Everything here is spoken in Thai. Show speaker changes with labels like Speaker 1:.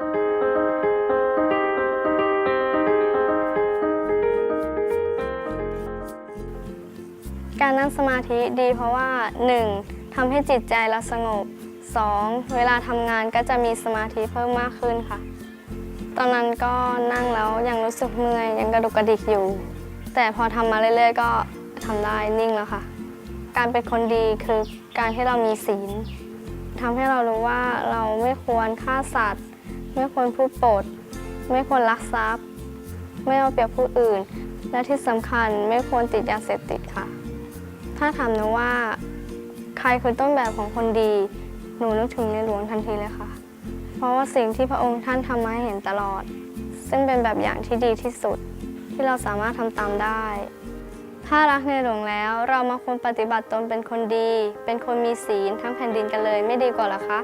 Speaker 1: การนั่งสมาธิดีเพราะว่า 1. ทำให้จิตใจเราสงบ 2. เวลาทำงานก็จะมีสมาธิเพิ่มมากขึ้นค่ะ ตอนนั้นก็นั่งแล้วยังรู้สึกเมื่อยยังกระดุกกระดิกอยู่ แต่พอทำมาเรื่อยๆ ก็ทำได้นิ่งแล้วค่ะ การเป็นคนดีคือการที่เรามีศีลทำให้เรารู้ว่าเราไม่ควรฆ่าสัตว์ ไม่ควรพูดปด ไม่ควรลักทรัพย์ ไม่เอาเปรียบผู้อื่น และที่สำคัญไม่ควรติดยาเสพติดค่ะ ถ้าถามหนูว่า ใครคือต้นแบบของคนดี หนูนึกถึงในหลวงทันทีเลยค่ะ เพราะว่าสิ่งที่พระองค์ท่านทำมาให้เห็นตลอด ซึ่งเป็นแบบอย่างที่ดีที่สุด ที่เราสามารถทำตามได้ถ้ารักในหลวงแล้วเรามาควรปฏิบัติตนเป็นคนดี เป็นคนมีศีลทั้งแผ่นดินกันเลยไม่ดีกว่าหรอคะ